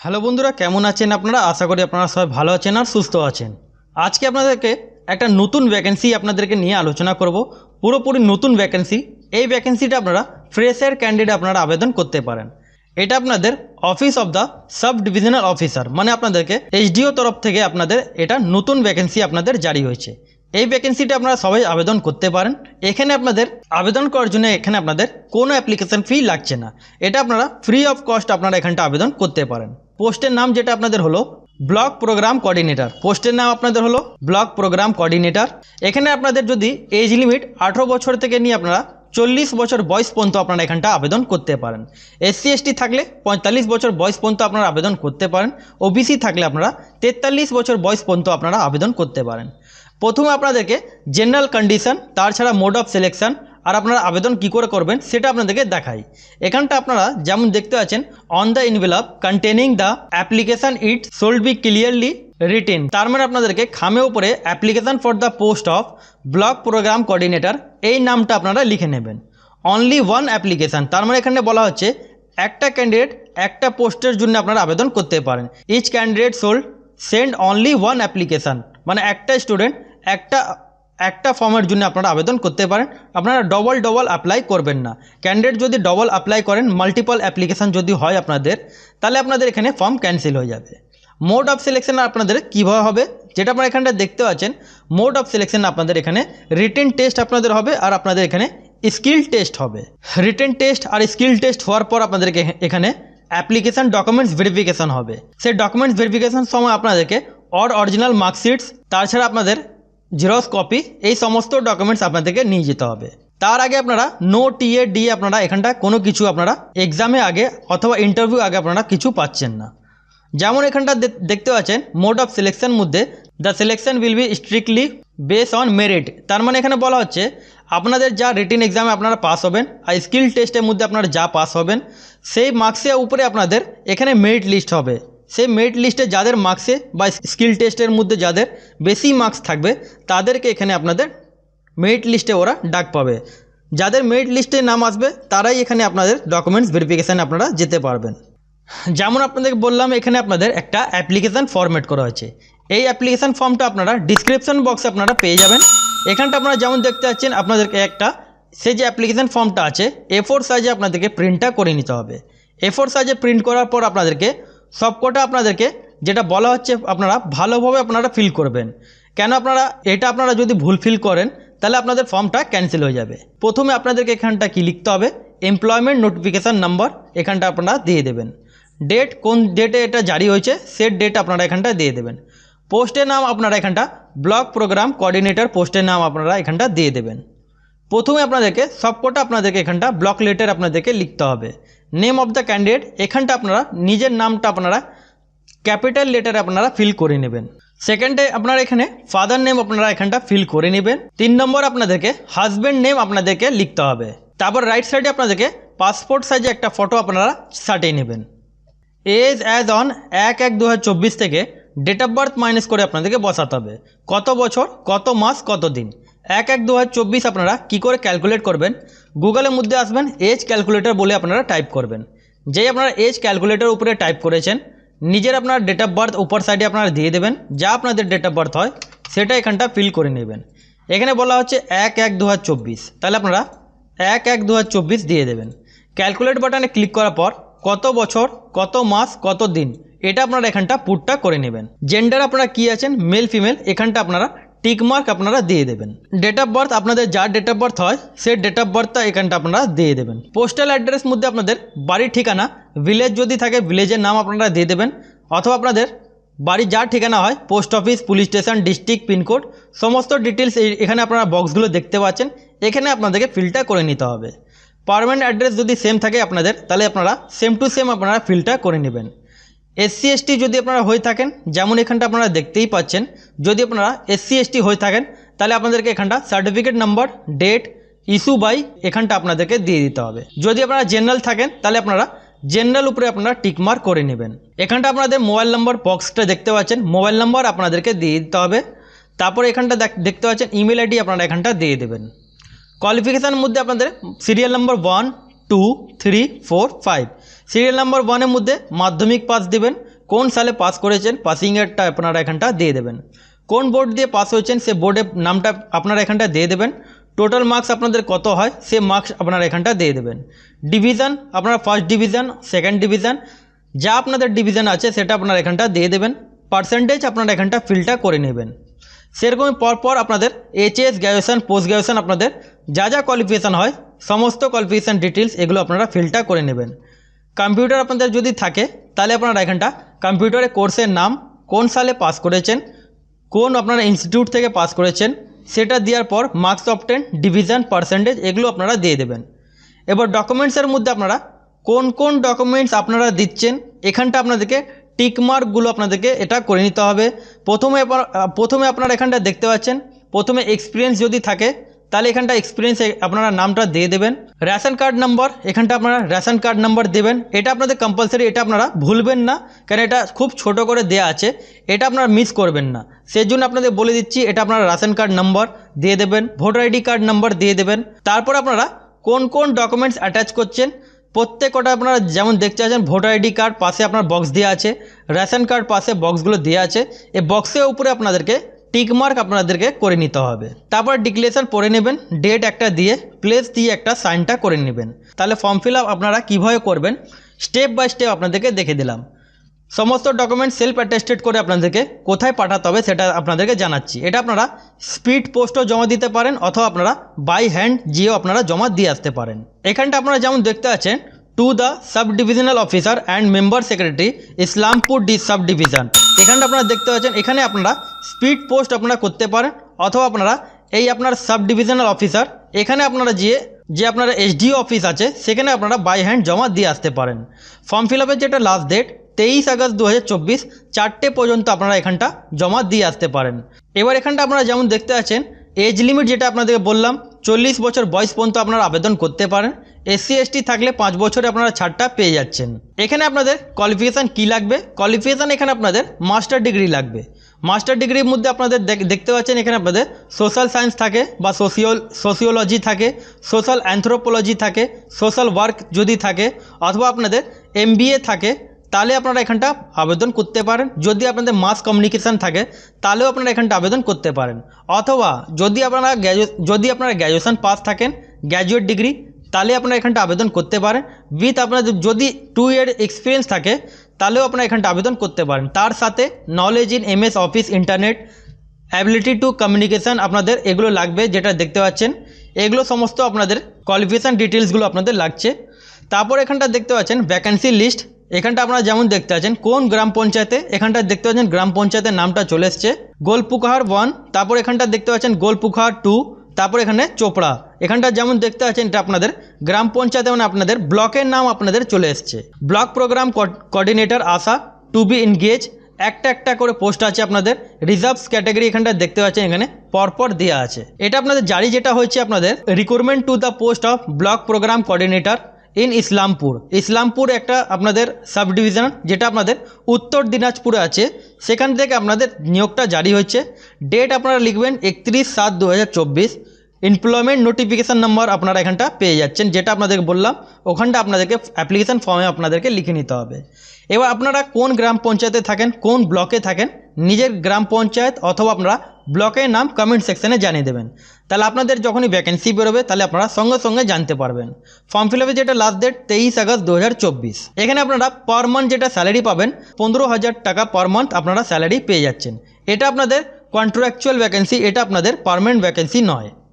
Hello বন্ধুরা, কেমন আছেন আপনারা? আশা করি আপনারা সবাই ভালো আছেন আর সুস্থ আছেন। আজকে আপনাদেরকে একটা নতুন ভ্যাকেন্সি আপনাদেরকে নিয়ে আলোচনা করব। পুরোপুরি নতুন ভ্যাকেন্সি এই ভ্যাকেন্সিটা আপনারা ফ্রেশার ক্যান্ডিডেট আপনারা আবেদন করতে পারেন। এটা আপনাদের office of the sub divisional officer মানে আপনাদেরকে এইচডিও তরফ থেকে আপনাদের এটা নতুন ভ্যাকেন্সি আপনাদের জারি হয়েছে। এই ভ্যাকেন্সিটা আপনারা সবাই আবেদন করতে পারেন। এখানে আপনাদের আবেদন করার জন্য এখানে আপনাদের কোনো অ্যাপ্লিকেশন ফি লাগছে না। এটা আপনারা ফ্রি অফ কস্ট আপনারা এখানটা আবেদন করতে পারেন। পোস্টের নাম যেটা আপনাদের হলো, ব্লক প্রোগ্রাম কোঅর্ডিনেটর। পোস্টের নাম আপনাদের হলো, ব্লক প্রোগ্রাম কোঅর্ডিনেটর। এখানে আপনাদের যদি এজ লিমিট আঠেরো বছর থেকে নিয়ে আপনারা চল্লিশ বছর বয়স পর্যন্ত আপনারা এখানটা আবেদন করতে পারেন। এসসি, এসটি থাকলে পঁয়তাল্লিশ বছর বয়স পর্যন্ত আপনারা আবেদন করতে পারেন। ওবিসি থাকলে আপনারা তেতাল্লিশ বছর বয়স পর্যন্ত আপনারা আবেদন করতে পারেন। প্রথমে আপনাদেরকে জেনারেল কন্ডিশন তাছাড়া মোড অফ সিলেকশন আর আপনারা আবেদন কি করে করবেন সেটা আপনাদেরকে দেখাই। এখানটা আপনারা যেমন দেখতে পাচ্ছেন on the envelope containing the application it should be clearly written তার মানে আপনাদেরকে খামে উপরে application for the post of block programme coordinator এই নামটা আপনারা লিখে নেবেন। অনলি ওয়ান অ্যাপ্লিকেশান তার মানে এখানে বলা হচ্ছে একটা ক্যান্ডিডেট একটা পোস্টের জন্য আপনারা আবেদন করতে পারেন। Each candidate should send only one application মানে একটা স্টুডেন্ট একটা একটা ফর্মের জন্য আপনারা আবেদন করতে পারেন। আপনারা ডবল ডবল অ্যাপ্লাই করবেন না। ক্যান্ডিডেট যদি ডবল অ্যাপ্লাই করেন মাল্টিপল অ্যাপ্লিকেশান যদি হয় আপনাদের, তাহলে আপনাদের এখানে ফর্ম ক্যান্সেল হয়ে যাবে। মোড অফ সিলেকশন আপনাদের কীভাবে হবে, যেটা আপনারা এখানটা দেখতে পাচ্ছেন মোড অফ সিলেকশন আপনাদের এখানে রিটেন টেস্ট আপনাদের হবে আর আপনাদের এখানে স্কিল টেস্ট হবে। রিটেন টেস্ট আর স্কিল টেস্ট হওয়ার পর আপনাদেরকে এখানে অ্যাপ্লিকেশান ডকুমেন্টস ভেরিফিকেশান হবে। সেই ডকুমেন্টস ভেরিফিকেশান সময় আপনাদেরকে অর অরিজিনাল মার্কশিটস তাছাড়া আপনাদের জেরক্স কপি এই সমস্ত ডকুমেন্টস আপনাদেরকে নিয়ে যেতে হবে। তার আগে আপনারা নো টিএ ডি আপনারা এখানটা কোনো কিছু আপনারা এক্সামে আগে অথবা ইন্টারভিউ আগে আপনারা কিছু পাচ্ছেন না। যেমন এখানটা দেখতে পাচ্ছেন মোড অফ সিলেকশন মধ্যে the selection will be strictly base on merit তার মানে এখানে বলা হচ্ছে, আপনাদের যা রিটিন এক্সামে আপনারা পাস হবেন আর স্কিল টেস্টের মধ্যে আপনারা যা পাস হবেন, সেই মার্কসের উপরে আপনাদের এখানে মেরিট লিস্ট হবে। সেই মেরিট লিস্টে যাদের মার্কসে বা স্কিল টেস্টের মধ্যে যাদের বেশি মার্কস থাকবে, তাদেরকে এখানে আপনাদের মেরিট লিস্টে ওরা ডাক পাবে। যাদের মেরিট লিস্টে নাম আসবে, তারাই এখানে আপনাদের ডকুমেন্টস ভেরিফিকেশান আপনারা যেতে পারবেন। যেমন আপনাদেরকে বললাম, এখানে আপনাদের একটা অ্যাপ্লিকেশান ফরম্যাট করা হয়েছে। এই অ্যাপ্লিকেশান ফর্মটা আপনারা ডিসক্রিপশন বক্সে আপনারা পেয়ে যাবেন। এখানটা আপনারা যেমন দেখতে পাচ্ছেন, আপনাদেরকে একটা, সেই যে অ্যাপ্লিকেশান ফর্মটা আছে এ ফোর সাইজে আপনাদেরকে প্রিন্টটা করে নিতে হবে। এ ফোর সাইজে প্রিন্ট করার পর আপনাদেরকে সবকটা আপনাদেরকে যেটা বলা হচ্ছে আপনারা ভালোভাবে আপনারা ফিল করবেন। কেন আপনারা, এটা আপনারা যদি ভুল ফিল করেন, তাহলে আপনাদের ফর্মটা ক্যান্সেল হয়ে যাবে। প্রথমে আপনাদেরকে এখানটা কি লিখতে হবে? এমপ্লয়মেন্ট নোটিফিকেশান নাম্বার এখানটা আপনারা দিয়ে দেবেন। ডেট কোন ডেটে এটা জারি হয়েছে সেট ডেট আপনারা এখানটা দিয়ে দেবেন। পোস্টের নাম আপনারা এখানটা ব্লক প্রোগ্রাম কোঅর্ডিনেটর পোস্টের নাম আপনারা এখানটা দিয়ে দেবেন। প্রথমে আপনাদেরকে সবকটা আপনাদেরকে এখানটা ব্লক লেটার আপনাদেরকে লিখতে হবে। নেম অফ দ্য ক্যান্ডিডেট এখানটা আপনারা নিজের নামটা আপনারা ক্যাপিটাল লেটারে আপনারা ফিল করে নেবেন। সেকেন্ডে আপনারা এখানে ফাদার নেম আপনারা এখানটা ফিল করে নেবেন। তিন নম্বর আপনাদেরকে হাজব্যান্ড নেম আপনাদেরকে লিখতে হবে। তারপর রাইট সাইডে আপনাদেরকে পাসপোর্ট সাইজে একটা ফটো আপনারা সাটিয়ে নেবেন। এজ অ্যাজ অন এক এক দু থেকে ডেট অফ বার্থ মাইনাস করে আপনাদেরকে বসাতে হবে। কত বছর, কত মাস, কত দিন। এক এক দু আপনারা কি করে ক্যালকুলেট করবেন? গুগলের মধ্যে আসবেন এজ ক্যালকুলেটর বলে আপনারা টাইপ করবেন। যেই আপনারা এজ ক্যালকুলেটর উপরে টাইপ করেছেন, নিজের আপনার ডেট অফ বার্থ উপর সাইডে আপনারা দিয়ে দেবেন, যা আপনাদের ডেট অফ বার্থ হয়, সেটা এখানটা ফিল করে নেবেন। এখানে বলা হচ্ছে এক এক দু তাহলে আপনারা এক এক দু দিয়ে দেবেন। ক্যালকুলেট বাটনে ক্লিক করার পর কত বছর, কত মাস, কত দিন, এটা আপনারা এখানটা পুটটা করে নেবেন। জেন্ডার আপনারা কি আছেন? মেল ফিমেল এখানটা আপনারা টিক মার্ক আপনারা দিয়ে দেবেন। ডেট অফ বার্থ আপনাদের যার ডেট অফ বার্থ হয়, সেই ডেট অফ বার্থটা এখানটা আপনারা দিয়ে দেবেন। পোস্টাল অ্যাড্রেস মধ্যে আপনাদের বাড়ির ঠিকানা ভিলেজ যদি থাকে ভিলেজের নাম আপনারা দিয়ে দেবেন, অথবা আপনাদের বাড়ি যার ঠিকানা হয় post office police station district pin code সমস্ত ডিটেলস এখানে আপনারা বক্সগুলো দেখতে পাচ্ছেন। এখানে আপনাদেরকে ফিলটা করে নিতে হবে। পারমানেন্ট অ্যাড্রেস যদি সেম থাকে আপনাদের, তাহলে আপনারা সেম টু সেম আপনারা ফিলটা করে নেবেন। এসসি এসটি যদি আপনারা হয়ে থাকেন, যেমন এখানটা আপনারা দেখতেই পাচ্ছেন, যদি আপনারা এসসি এসটি হয়ে থাকেন, তাহলে আপনাদেরকে এখানটা certificate number date issue by এখানটা আপনাদেরকে দিয়ে দিতে হবে। যদি আপনারা জেনারেল থাকেন, তাহলে আপনারা জেনারেল উপরে আপনারা টিকমার্ক করে নেবেন। এখানটা আপনাদের মোবাইল নম্বর বক্সটা দেখতে পাচ্ছেন মোবাইল নম্বর আপনাদেরকে দিয়ে দিতে হবে। তারপর এখানটা দেখ- দেখতে পাচ্ছেন ইমেল আইডি আপনারা এখানটা দিয়ে দেবেন। কোয়ালিফিকেশানের মধ্যে আপনাদের serial number one two three four five serial number ওয়ানের মধ্যে মাধ্যমিক পাস দেবেন। কোন সালে পাস করেছেন? পাসিং পাসিংয়েরটা আপনারা এখানটা দিয়ে দেবেন। কোন বোর্ড দিয়ে পাস হয়েছেন? সে বোর্ডের নামটা আপনারা এখানটা দিয়ে দেবেন। টোটাল মার্কস আপনাদের কত হয়? সে মার্কস আপনারা এখানটা দিয়ে দেবেন। ডিভিশন আপনারা ফার্স্ট ডিভিশন সেকেন্ড ডিভিশন যা আপনাদের ডিভিশন আছে সেটা আপনারা এখানটা দিয়ে দেবেন। পার্সেন্টেজ আপনারা এখানটা ফিলটা করে নেবেন। সেরকমই পরপর আপনাদের এইচএস গ্র্যাজুয়েশন পোস্ট গ্র্যাজুয়েশন আপনাদের যা যা কোয়ালিফিকেশান হয়, সমস্ত কোয়ালিফিকেশান ডিটেলস এগুলো আপনারা ফিলটা করে নেবেন। কম্পিউটার আপনাদের যদি থাকে, তাহলে আপনারা এখানটা কম্পিউটারে কোর্সের নাম কোন সালে পাস করেছেন, কোন আপনারা ইনস্টিটিউট থেকে পাস করেছেন, সেটা দেওয়ার পর marks of ten division percentage এগুলো আপনারা দিয়ে দেবেন। এবার ডকুমেন্টসের মধ্যে আপনারা কোন কোন ডকুমেন্টস আপনারা দিচ্ছেন, এখানটা আপনাদেরকে টিকমার্কগুলো আপনাদেরকে এটা করে নিতে হবে। প্রথমে প্রথমে আপনারা এখানটা দেখতে পাচ্ছেন, প্রথমে এক্সপিরিয়েন্স যদি থাকে তাহলে এখানটা এক্সপিরিয়েন্স আপনারা নামটা দিয়ে দেবেন। রেশন কার্ড নাম্বার এখানটা আপনারা রেশন কার্ড নাম্বার দেবেন। এটা আপনাদের কম্পালসারি এটা আপনারা ভুলবেন না। কারণ এটা খুব ছোট করে দেয়া আছে, এটা আপনারা মিস করবেন না। সেই জন্য আপনাদের বলে দিচ্ছি, এটা আপনারা রেশন কার্ড নাম্বার দিয়ে দেবেন ভোটার আইডি কার্ড নাম্বার দিয়ে দেবেন। তারপর আপনারা কোন কোন ডকুমেন্টস অ্যাটাচ করছেন প্রত্যেক কটা আপনারা যেমন দেখতে পাচ্ছেন ভোটার আইডি কার্ড পাশে আপনার বক্স দেওয়া আছে রেশন কার্ড পাশে বক্সগুলো দেওয়া আছে। এই বক্সের উপরে আপনাদেরকে টিকমার্ক আপনাদেরকে করে নিতে হবে। তারপর ডিক্লেরেশন পড়ে নেবেন, ডেট একটা দিয়ে, প্লেস দিয়ে একটা সাইনটা করে নেবেন। তাহলে ফর্ম ফিল আপ আপনারা কীভাবে করবেন, স্টেপ বাই স্টেপ আপনাদেরকে দেখে দিলাম। সমস্ত ডকুমেন্ট সেলফ অ্যাটেস্টেড করে আপনাদেরকে কোথায় পাঠাতে হবে সেটা আপনাদেরকে জানাচ্ছি। এটা আপনারা স্পিড পোস্টও জমা দিতে পারেন, অথবা আপনারা বাই হ্যান্ড গিয়েও আপনারা জমা দিয়ে আসতে পারেন। এখানটা আপনারা যেমন দেখতে আছেন to the sub divisional officer and member secretary Islampur the sub division এখানটা আপনারা দেখতে পাচ্ছেন, এখানে আপনারা স্পিড পোস্ট আপনারা করতে পারেন, অথবা আপনারা এই আপনার সাব ডিভিশনাল অফিসার এখানে আপনারা গিয়ে যে আপনার এসডিও অফিস আছে, সেখানে আপনারা বাই হ্যান্ড জমা দিয়ে আসতে পারেন। ফর্ম ফিল আপের যেটা লাস্ট ডেট তেইশ আগস্ট দু চারটে পর্যন্ত আপনারা এখানটা জমা দিয়ে আসতে পারেন। এবার এখানটা আপনারা যেমন দেখতে পাচ্ছেন এজ লিমিট যেটা আপনাদেরকে বললাম, চল্লিশ বছর বয়স পর্যন্ত আপনারা আবেদন করতে পারেন এসসি এসটি থাকলে পাঁচ বছরে আপনারা ছাড়টা পেয়ে যাচ্ছেন। এখানে আপনাদের কোয়ালিফিকেশান কী লাগবে? কোয়ালিফিকেশান এখানে আপনাদের মাস্টার ডিগ্রি লাগবে। মাস্টার ডিগ্রির মধ্যে আপনাদের দেখ- দেখতে পাচ্ছেন এখানে আপনাদের সোশ্যাল সায়েন্স থাকে বা সোশিও সোশিওলজি থাকে সোশ্যাল অ্যানথ্রোপোলজি থাকে সোশ্যাল ওয়ার্ক যদি থাকে অথবা আপনাদের এমবিএ থাকে, তাহলে আপনারা এখানটা আবেদন করতে পারেন। যদি আপনাদের মাস কমিউনিকেশান থাকে, তাহলেও আপনারা এখানটা আবেদন করতে পারেন। অথবা যদি আপনারা যদি আপনারা গ্র্যাজুয়েশন পাস থাকেন গ্র্যাজুয়েট ডিগ্রি তাহলে আপনারা এখানটা আবেদন করতে পারেন। উইথ আপনাদের যদি টু ইয়ার এক্সপিরিয়েন্স থাকে, তাহলেও আপনারা এখানটা আবেদন করতে পারেন। তার সাথে knowledge in MS office internet ability to communication আপনাদের এগুলো লাগবে, যেটা দেখতে পাচ্ছেন। এগুলো সমস্ত আপনাদের কোয়ালিফিকেশান ডিটেলসগুলো আপনাদের লাগছে। তারপর এখানটা দেখতে পাচ্ছেন ভ্যাকেন্সি লিস্ট এখানটা আপনারা যেমন দেখতে পাচ্ছেন, কোন গ্রাম পঞ্চায়েতে, এখানটা দেখতে পাচ্ছেন গ্রাম পঞ্চায়েতের নামটা চলে এসছে। গোলপুকাহার ওয়ান তারপর এখানটা দেখতে পাচ্ছেন গোলপুকাহার টু তারপর এখানে চোপড়া। এখানটা যেমন দেখতে পাচ্ছেন, এটা আপনাদের গ্রাম পঞ্চায়েত মানে আপনাদের ব্লকের নাম আপনাদের চলে এসছে। ব্লক প্রোগ্রাম কোঅর্ডিনেটর আশা টু বি এনগেজ একটা একটা করে পোস্ট আছে আপনাদের। রিজার্ভস ক্যাটাগরি এখানটা দেখতে পাচ্ছেন, এখানে পরপর দেওয়া আছে। এটা আপনাদের জারি যেটা হয়েছে আপনাদের recruitment to the post of block programme coordinator in Islampur Islampur একটা আপনাদের সাব ডিভিশন যেটা আপনাদের উত্তর দিনাজপুরে আছে। সেখান থেকে আপনাদের নিয়োগটা জারি হচ্ছে ডেট আপনারা লিখবেন একত্রিশ সাত দু এমপ্লয়মেন্ট নোটিফিকেশান নাম্বার আপনারা এখানটা পেয়ে যাচ্ছেন, যেটা আপনাদেরকে বললাম, ওখানটা আপনাদেরকে অ্যাপ্লিকেশান ফর্মে আপনাদেরকে লিখে নিতে হবে। এবার আপনারা কোন গ্রাম পঞ্চায়েতে থাকেন, কোন ব্লকে থাকেন, নিজের গ্রাম পঞ্চায়েত অথবা আপনারা ব্লকের নাম কমেন্ট সেকশানে জানিয়ে দেবেন। তাহলে আপনাদের যখনই ভ্যাকেন্সি বেরোবে, তাহলে আপনারা সঙ্গে সঙ্গে জানতে পারবেন। ফর্ম ফিল আপের যেটা লাস্ট ডেট তেইশ আগস্ট দু হাজার চব্বিশ। এখানে আপনারা পার মান্থ যেটা স্যালারি পাবেন, পনেরো হাজার টাকা পার মান্থ আপনারা স্যালারি পেয়ে যাচ্ছেন। এটা আপনাদের কন্ট্রাকচুয়াল ভ্যাকেন্সি এটা আপনাদের পারমানেন্ট ভ্যাকেন্সি নয়।